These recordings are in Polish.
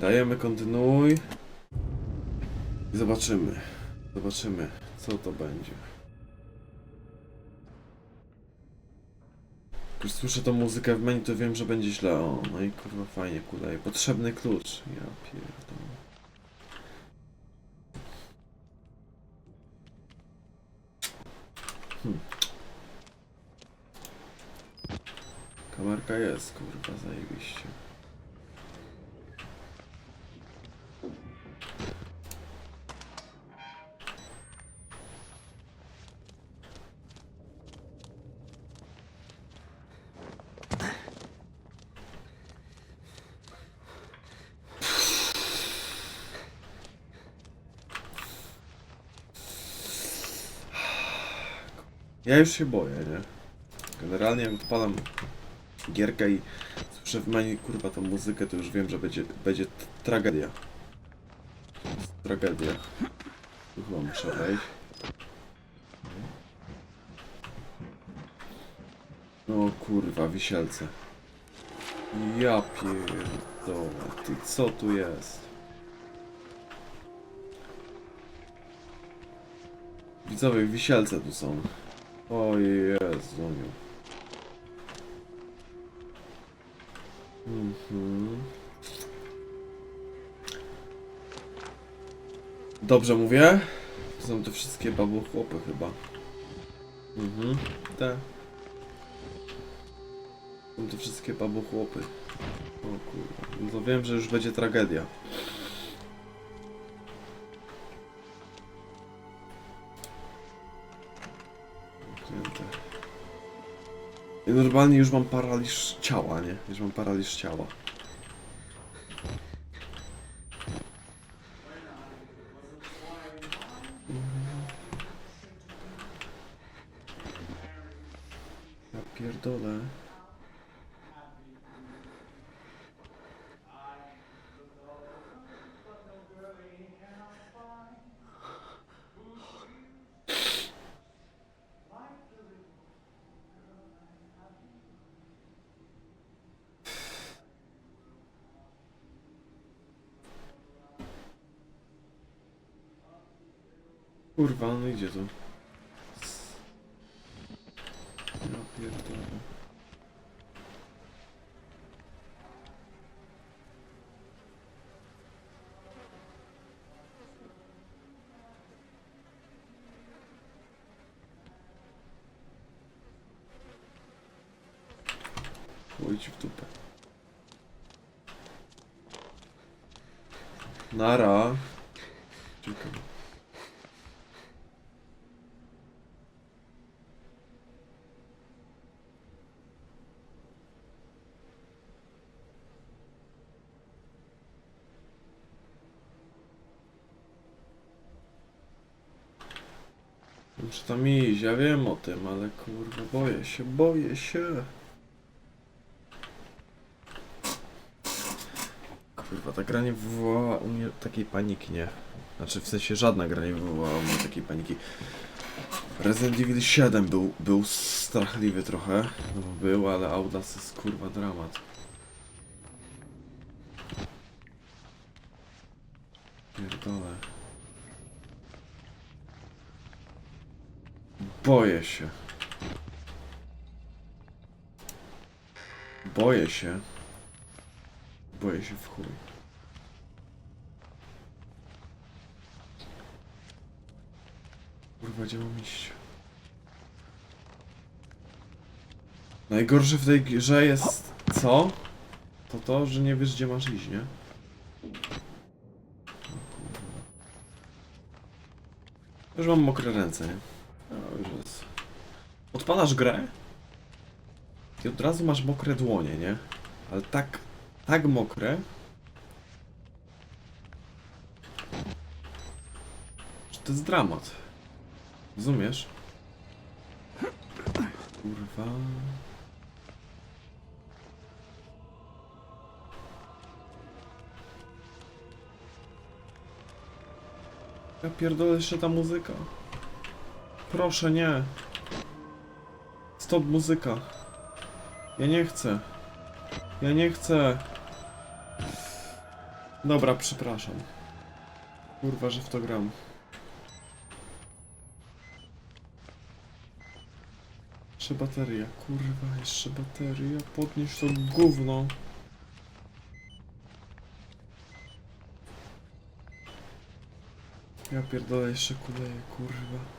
Dajemy. Kontynuuj. I zobaczymy. Zobaczymy, co to będzie. Jak słyszę tą muzykę w menu, to wiem, że będzie źle. O, no i kurwa fajnie kuleje. Potrzebny klucz. Ja pierdolę. Hmm. Kamerka jest, kurwa, zajebiście. Ja już się boję, nie? Generalnie odpalam gierkę i słyszę w menu kurwa tą muzykę, to już wiem, że będzie, będzie tragedia. Tragedia. Tu chyba muszę wejść. No kurwa, wisielce. Ja pierdolę, ty co tu jest? Widzowie, wisielce tu są. O Jezu. Mhm. Dobrze mówię? To są te wszystkie babuchłopy chyba. Mhm. Te. Są te wszystkie babuchłopy. O kurwa. No to wiem, że już będzie tragedia. Normalnie już mam paraliż ciała, nie? Już mam paraliż ciała. Ja pierdolę. Kurwa, no idzie tu. Ja pierdolę. Pójdź w dupę. Nara. Muszę tam iść, ja wiem o tym, ale kurwa boję się, boję się. Kurwa, ta gra nie wywołała u mnie takiej paniki, nie? Znaczy w sensie żadna gra nie wywołała u mnie takiej paniki. Resident Evil 7 był, był strachliwy trochę, no był, ale Audas jest kurwa dramat. Pierdolę. Boję się. Boję się. Boję się w chuj. Kurwa, gdzie mam iść? Najgorsze w tej grze jest co? To to, że nie wiesz gdzie masz iść, nie? Już mam mokre ręce, nie? Odpalasz grę i od razu masz mokre dłonie, nie? Ale tak, tak mokre, że to jest dramat. Rozumiesz? Kurwa. Ja pierdolę jeszcze ta muzyka. Proszę nie. Stop muzyka. Ja nie chcę. Ja nie chcę. Dobra, przepraszam. Kurwa, że w to gram. Jeszcze bateria, kurwa, jeszcze bateria. Podnieś to gówno. Ja pierdolę, jeszcze kuleję, kurwa.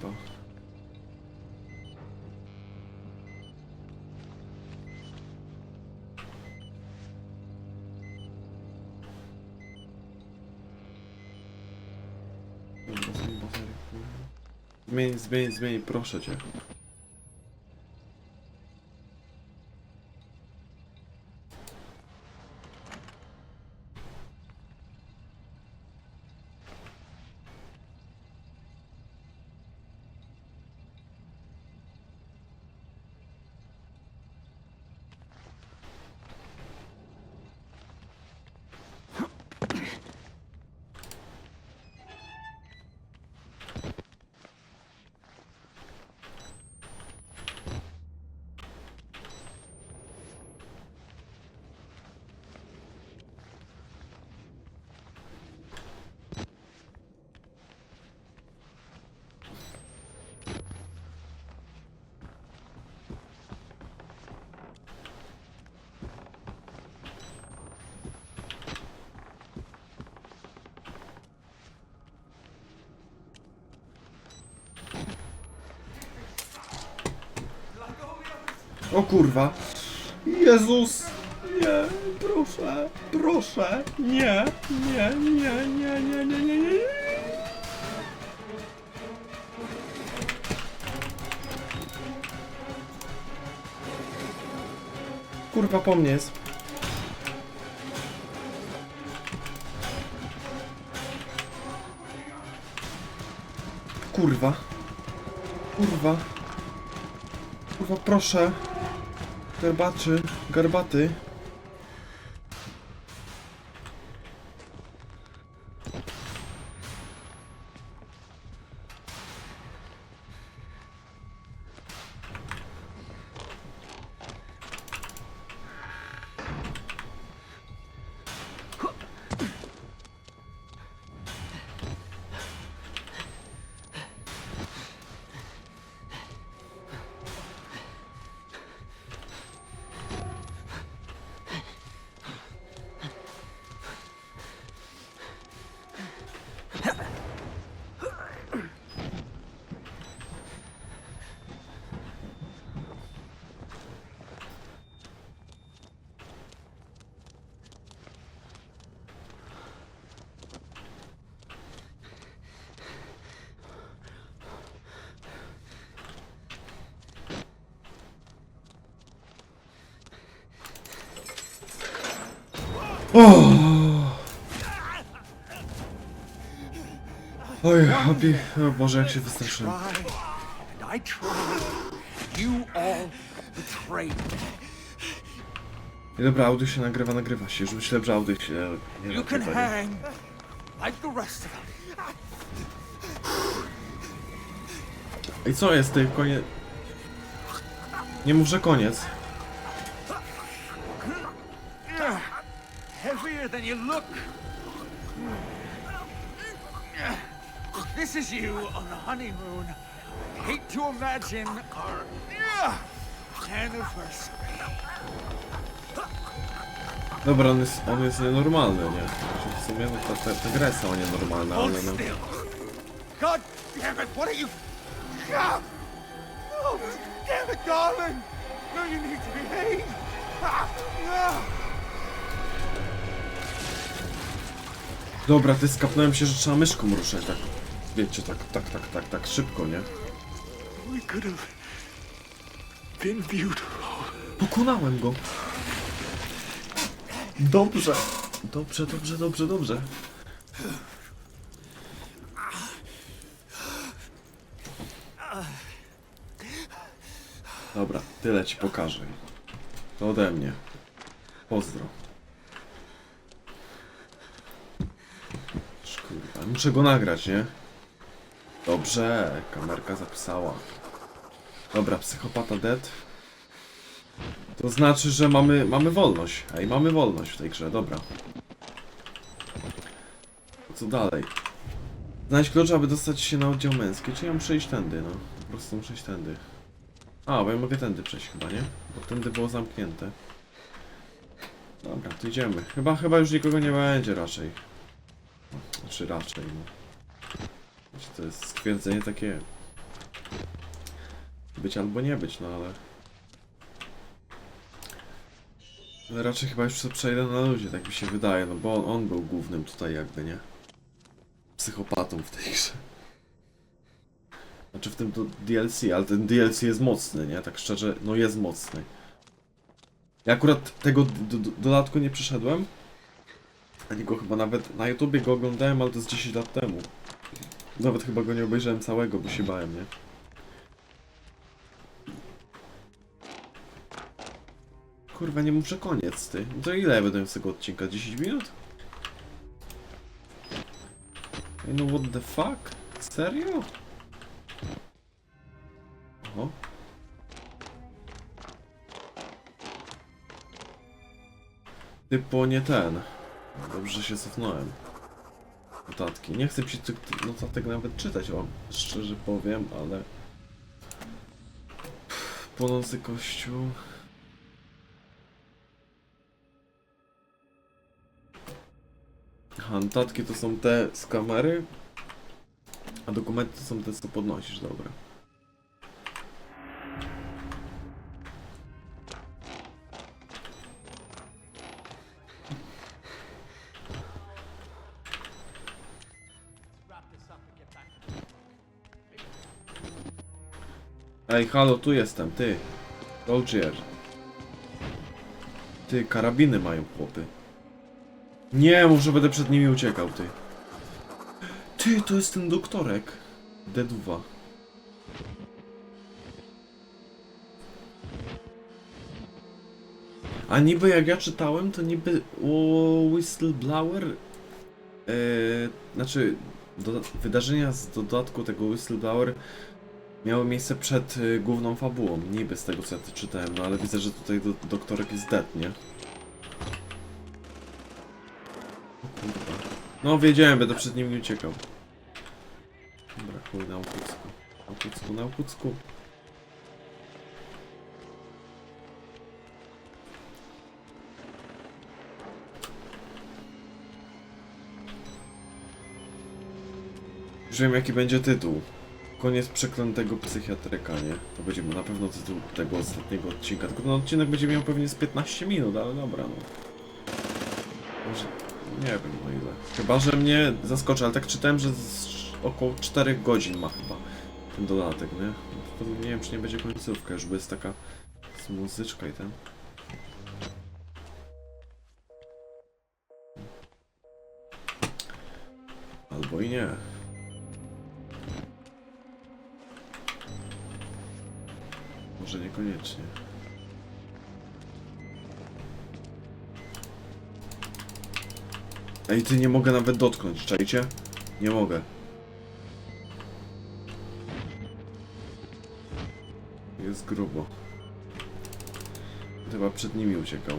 lipa. Zmień, zmień, zmień, proszę cię. O kurwa. Jezus! Nie, proszę, proszę, nie, nie, nie, nie, nie, nie, nie, nie. Kurwa, po mnie jest. Kurwa. Kurwa. Kurwa, proszę. Garbaczy, garbaty. O! Oj, obi... O Boże, jak się wystraszyłem. I dobra, audio się nagrywa, nagrywa się. Już myślę, że audio się nie nagrywa. Nie? I co jest tej konie... Nie mów, że koniec. This is you on the honeymoon. Hate to imagine our anniversary. Dobra, on jest, on jest nienormalny, nie? Znaczy, W sumie no, ta, ta, ta gra jest sama nienormalna, Hold ale no... still. God damn it, what are you... Oh, damn it, darling! No, you need to behave! Ah! Dobra, ty skapnąłem się, że trzeba myszką ruszać, tak... Wiecie, tak, tak, tak, tak, tak szybko, nie? Pokonałem go! Dobrze! Dobrze, dobrze, dobrze, dobrze. Dobra, tyle ci pokażę. To ode mnie. Pozdro. Kurwa, muszę go nagrać, nie? Dobrze, kamerka zapisała. Dobra, psychopata dead. To znaczy, że mamy, mamy wolność. Ej, mamy wolność w tej grze, dobra. Co dalej? Znajdź klucz, aby dostać się na oddział męski. Czy ja muszę iść tędy, no? Po prostu muszę iść tędy. A, bo ja mogę tędy przejść chyba, nie? Bo tędy było zamknięte. Dobra, to idziemy. Chyba, chyba już nikogo nie będzie raczej. Znaczy raczej, no. To jest stwierdzenie takie... Być albo nie być, no ale... Ale raczej chyba już przejdę na ludzie, tak mi się wydaje, no bo on, on był głównym tutaj jakby, nie? Psychopatą w tej grze. Znaczy w tym to DLC, ale ten DLC jest mocny, nie? Tak szczerze, no jest mocny. Ja akurat tego do, do, dodatku nie przeszedłem. Ani go chyba nawet na YouTubie go oglądałem, ale to jest 10 lat temu. Nawet chyba go nie obejrzałem całego, bo się bałem, nie? Kurwa, nie muszę koniec, ty. No to ile będę z tego odcinka? 10 minut? No what the fuck? Serio? Oho. Typo nie ten. Dobrze się cofnąłem. Notatki. Nie chcę ci tych notatek nawet czytać, szczerze powiem, ale... Płonący kościół... Aha, notatki to są te z kamery, a dokumenty to są te, co podnosisz, dobra. Ej, halo, tu jestem, ty. Soldier. Ty, karabiny mają chłopy. Nie, może będę przed nimi uciekał, ty. Ty, to jest ten doktorek. Deduwa. A niby jak ja czytałem, to niby o Whistleblower. E, znaczy, doda- wydarzenia z dodatku tego Whistleblower miały miejsce przed y, główną fabułą. Niby z tego co ja to czytałem, no ale widzę, że tutaj do, doktorek jest dead, nie? No wiedziałem, będę przed nimi uciekał. Dobra, na okucku. Na okucku, na okucku. Już wiem jaki będzie tytuł. Koniec przeklętego psychiatryka, nie? To będzie na pewno tytuł tego ostatniego odcinka. Tylko ten odcinek będzie miał pewnie z 15 minut, ale dobra, no. Może... Nie wiem no ile. Chyba, że mnie zaskoczy, ale tak czytałem, że około 4 godzin ma chyba ten dodatek, nie? To nie wiem, czy nie będzie końcówka, już bo jest taka z muzyczka i ten. Albo i nie. Może niekoniecznie. Ej, ty nie mogę nawet dotknąć, czajcie? Nie mogę. Jest grubo. Chyba przed nimi uciekał.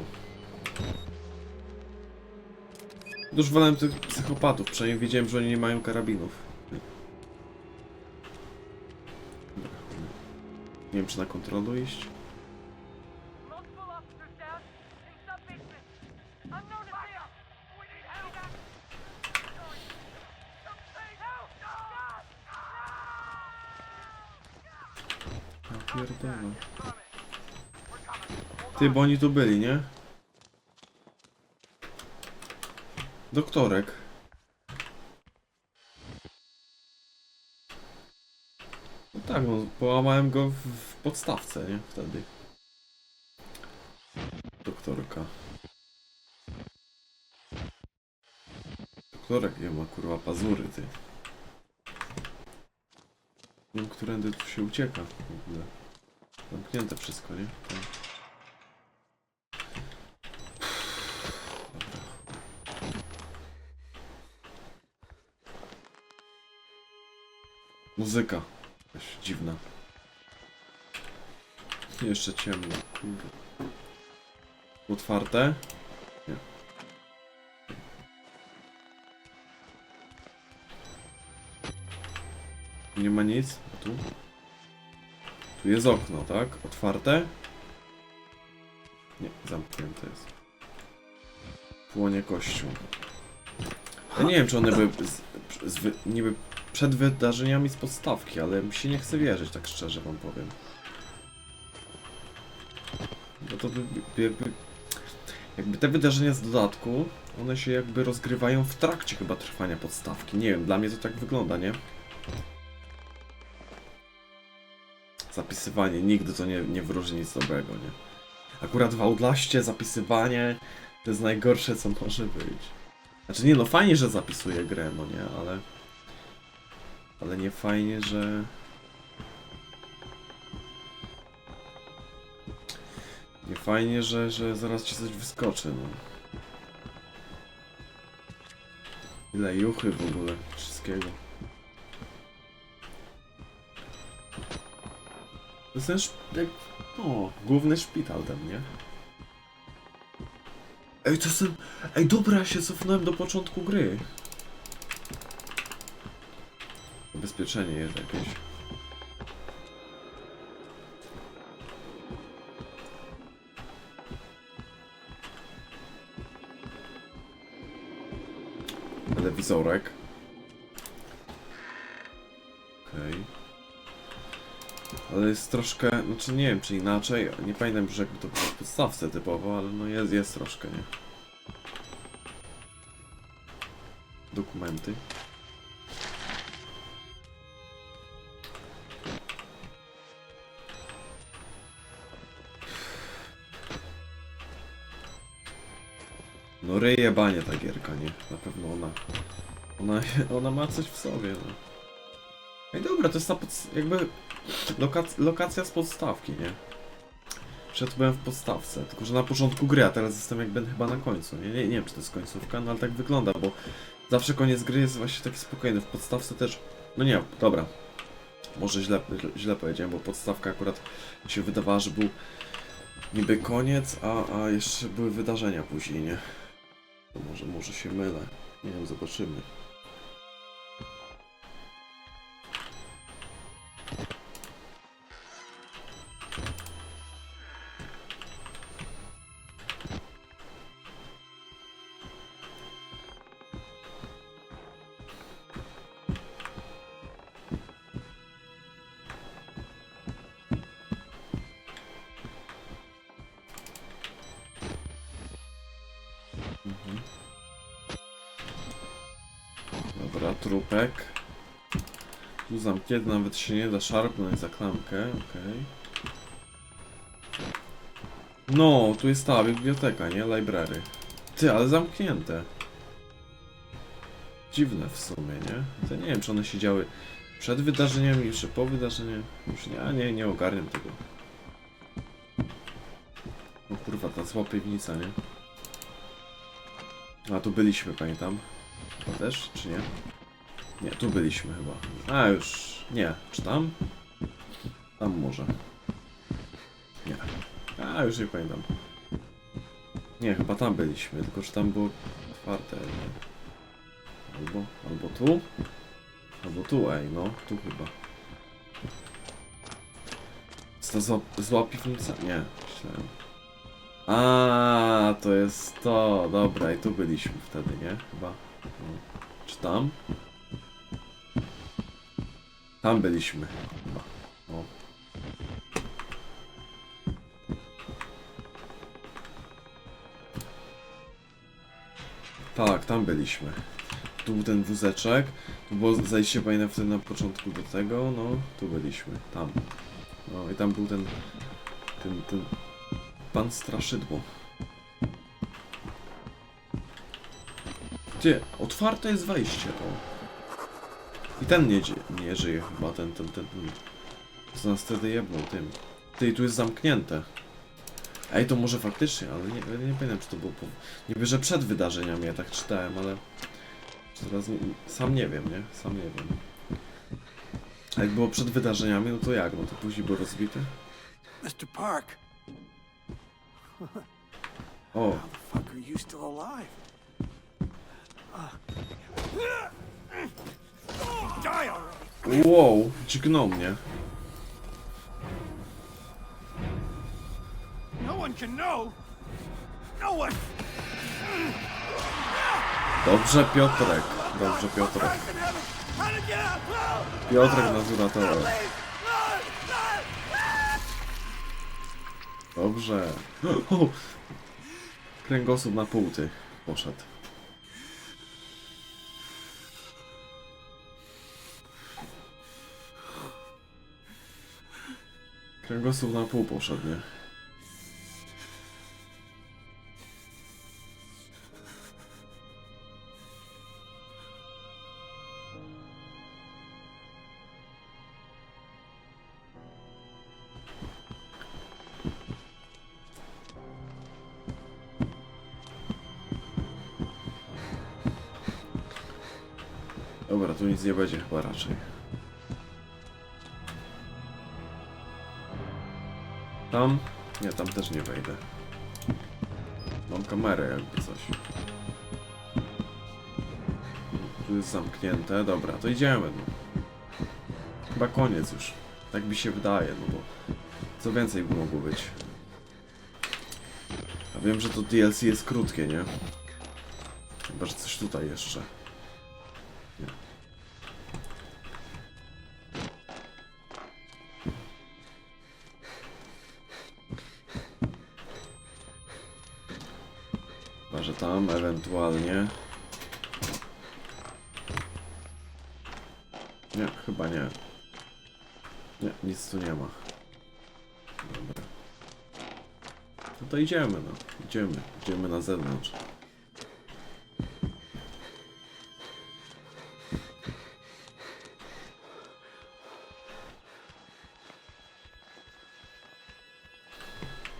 Już wolałem tych psychopatów, przynajmniej wiedziałem, że oni nie mają karabinów. Nie wiem, czy na kontrolę iść. Ja pierdolę. Ty, bo oni tu byli, nie? Doktorek. No tak, no, połamałem go w, w podstawce, nie? Wtedy. Doktorka. Doktorek nie ma kurwa pazury, ty. Nie wiem, którędy tu się ucieka w ogóle. Zamknięte wszystko, nie? Tam. Muzyka. Dziwna. Jeszcze ciemno. Otwarte? Nie. Nie ma nic? A tu? Tu jest okno, tak? Otwarte? Nie, zamknięte jest. Płonie kościół. Ja nie wiem, czy one były z, z, niby przed wydarzeniami z podstawki, ale mi się nie chce wierzyć, tak szczerze wam powiem. Bo to by, by jakby... Jakby te wydarzenia z dodatku, one się jakby rozgrywają w trakcie chyba trwania podstawki. Nie wiem, dla mnie to tak wygląda, nie? Zapisywanie nigdy to nie, nie wróży nic dobrego, nie? Akurat w Outlaście zapisywanie to jest najgorsze, co może być. Znaczy nie no, fajnie, że zapisuje grę, no nie, ale... Ale nie fajnie, że... Nie fajnie, że, że zaraz ci coś wyskoczy, no. Ile juchy w ogóle, wszystkiego. To jest ten szp- no, główny szpital ten, nie? Ej, to jest ten... Ej, dobra, ja się cofnąłem do początku gry. Ubezpieczenie jest jakieś. Telewizorek. Okej. Ale jest troszkę, znaczy nie wiem czy inaczej, nie pamiętam już jakby to było w podstawce typowo, ale no jest, jest troszkę, nie? Dokumenty. No ryjebanie ta gierka, nie? Na pewno ona... Ona, ona ma coś w sobie, no. Ej dobra, to jest ta pod... jakby... Lokac lokacja z podstawki, nie? Przed byłem w podstawce, tylko że na początku gry, a teraz jestem jakby chyba na końcu. Nie, nie, nie wiem czy to jest końcówka, no ale tak wygląda, bo zawsze koniec gry jest właśnie taki spokojny. W podstawce też. No nie, dobra. Może źle, źle powiedziałem, bo podstawka akurat mi się wydawała, że był niby koniec, a, a jeszcze były wydarzenia później, nie? Może, może się mylę. Nie wiem, zobaczymy. Zamknięty, nawet się nie da szarpnąć za klamkę, okej. No, tu jest ta biblioteka, nie? Library. Ty, ale zamknięte. Dziwne w sumie, nie? To nie wiem, czy one się działy przed wydarzeniami, czy po wydarzeniu. Już nie, nie, nie ogarniam tego. O kurwa, ta zła piwnica, nie? A tu byliśmy, pamiętam. To też, czy nie? Nie, tu byliśmy chyba. A już. Nie, czy tam? Tam może. Nie. A już nie pamiętam. Nie, chyba tam byliśmy, tylko że tam było otwarte. Albo, albo tu? Albo tu, ej, no, tu chyba. Jest to zła, zła piwnica? Nie, myślałem. A, to jest to, dobra, i tu byliśmy wtedy, nie? Chyba. No. Czy tam? Tam byliśmy. Chyba. O. Tak, tam byliśmy. Tu był ten wózeczek. Tu było zajście pamiętam wtedy na początku do tego, no. Tu byliśmy. Tam. No i tam był ten... Ten, ten... Pan Straszydło. Gdzie? Otwarte jest wejście, o. I ten nie, nie żyje chyba, ten, ten, ten, ten. Co nas wtedy jebnął tym. Ty, tu jest zamknięte. Ej, to może faktycznie, ale nie, nie pamiętam, czy to było po... Niby, że przed wydarzeniami, ja tak czytałem, ale... Teraz nie, sam nie wiem, nie? Sam nie wiem. A jak było przed wydarzeniami, no to jak? No to później było rozbite? Mr. Park, O, how the fuck are you still alive? Die already! Wow, dźgnął mnie. No! No! Dobrze, Piotrek. Dobrze, Piotrek. Piotrek! No! No! Dobrze. Kręgosłup na pół ty poszedł. Kręgosłup na pół poszedł, nie? Dobra, tu nic nie będzie chyba raczej. Tam? Nie, tam też nie wejdę. Mam kamerę jakby coś. Tu jest zamknięte. Dobra, to idziemy. No. Chyba koniec już. Tak mi się wydaje, no bo co więcej by mogło być. A wiem, że to DLC jest krótkie, nie? Chyba, że coś tutaj jeszcze. Chyba, tam ewentualnie. Nie, chyba nie. Nie, nic tu nie ma. Dobra. No to idziemy, no. Idziemy. Idziemy na zewnątrz.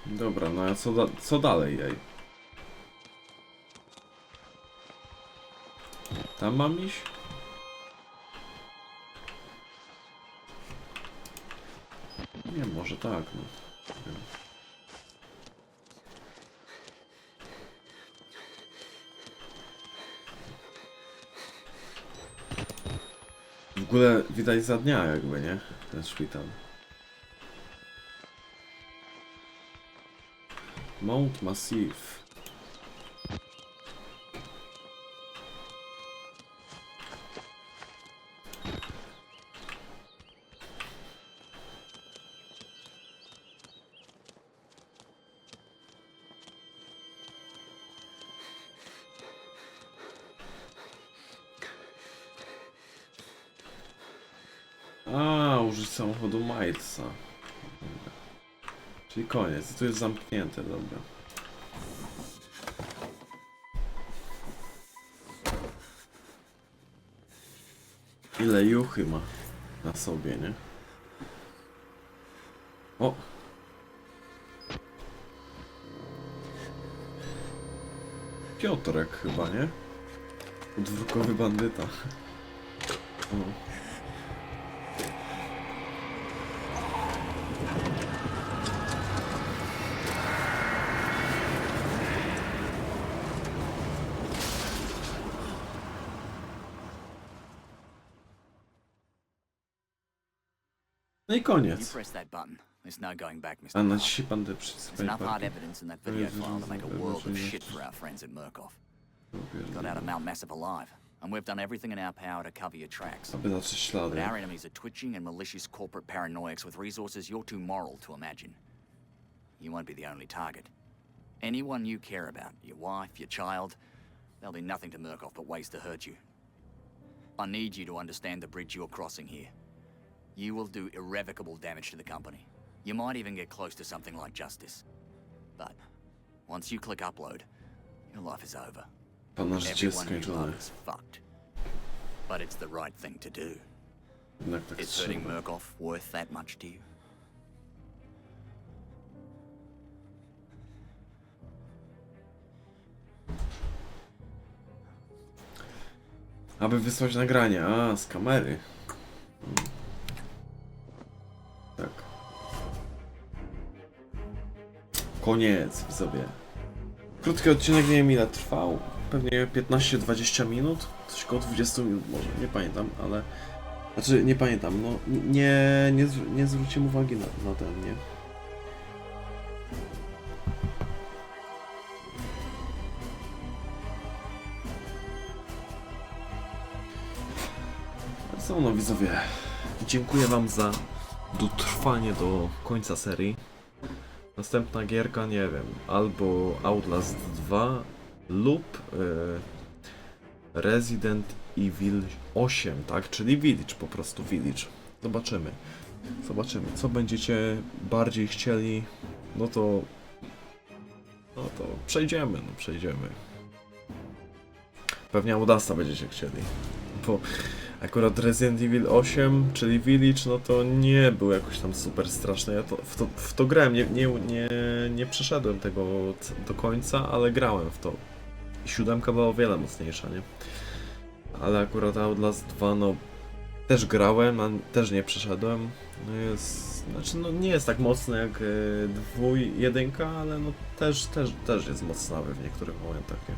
Dobra, no a co, da co dalej, jej? Tam mam iść? Nie, może tak, no. W ogóle widać za dnia jakby, nie? Ten szpital. Mount Massif. Tu jest zamknięte, dobra. Ile juchy ma na sobie, nie? O! Piotrek chyba, nie? Podwórkowy bandyta. O. i You koniec. press that button. There's no going back, Mr. A na Park. dzisiaj pan te There's enough hard parki. evidence in that video file to make a world of shit for our friends at Murkoff. Got out of Mount Massive alive, and we've done everything in our power to cover your tracks. Aby But ślady. our enemies are twitching and malicious corporate paranoics with resources you're too moral to imagine. You won't be the only target. Anyone you care about, your wife, your child, they'll be nothing to Murkoff but ways to hurt you. I need you to understand the bridge you're crossing here. You will do irrevocable damage to the company. You might even get close to something like justice. But once you click upload, your life is over. Pana życie jest Everyone love is fucked. But it's the right thing to do. Is hurting. Murkoff worth that much to you? Aby wysłać nagranie. A, z kamery. Tak. koniec widzowie. Krótki odcinek, nie wiem ile trwał. Pewnie 15-20 minut. Coś koło 20 minut może, nie pamiętam, ale... Znaczy, nie pamiętam, no nie, nie, nie zwróciłem uwagi na, na ten, nie? Co no widzowie, dziękuję wam za dotrwanie do końca serii. Następna gierka, nie wiem, albo Outlast 2 lub e, Resident Evil 8, tak? Czyli Village, po prostu Village. Zobaczymy. Zobaczymy, co będziecie bardziej chcieli, no to... No to przejdziemy, no przejdziemy. Pewnie Audasta będziecie chcieli, bo akurat Resident Evil 8, czyli Village, no to nie był jakoś tam super straszny. Ja to, w, to, w to grałem, nie, nie, nie, nie przeszedłem tego do końca, ale grałem w to. I siódemka była o wiele mocniejsza, nie? Ale akurat Outlast 2, no też grałem, a też nie przeszedłem. No jest, znaczy no nie jest tak mocny jak e, dwój, jedynka, ale no też, też, też jest mocnawy w niektórych momentach, nie?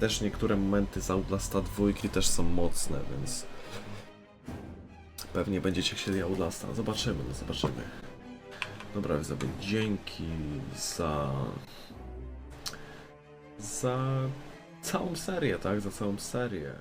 Też niektóre momenty z Outlasta dwójki też są mocne, więc pewnie będziecie chcieli Outlasta. Zobaczymy, no zobaczymy. Dobra, widzowie, dzięki za za całą serię, tak? Za całą serię.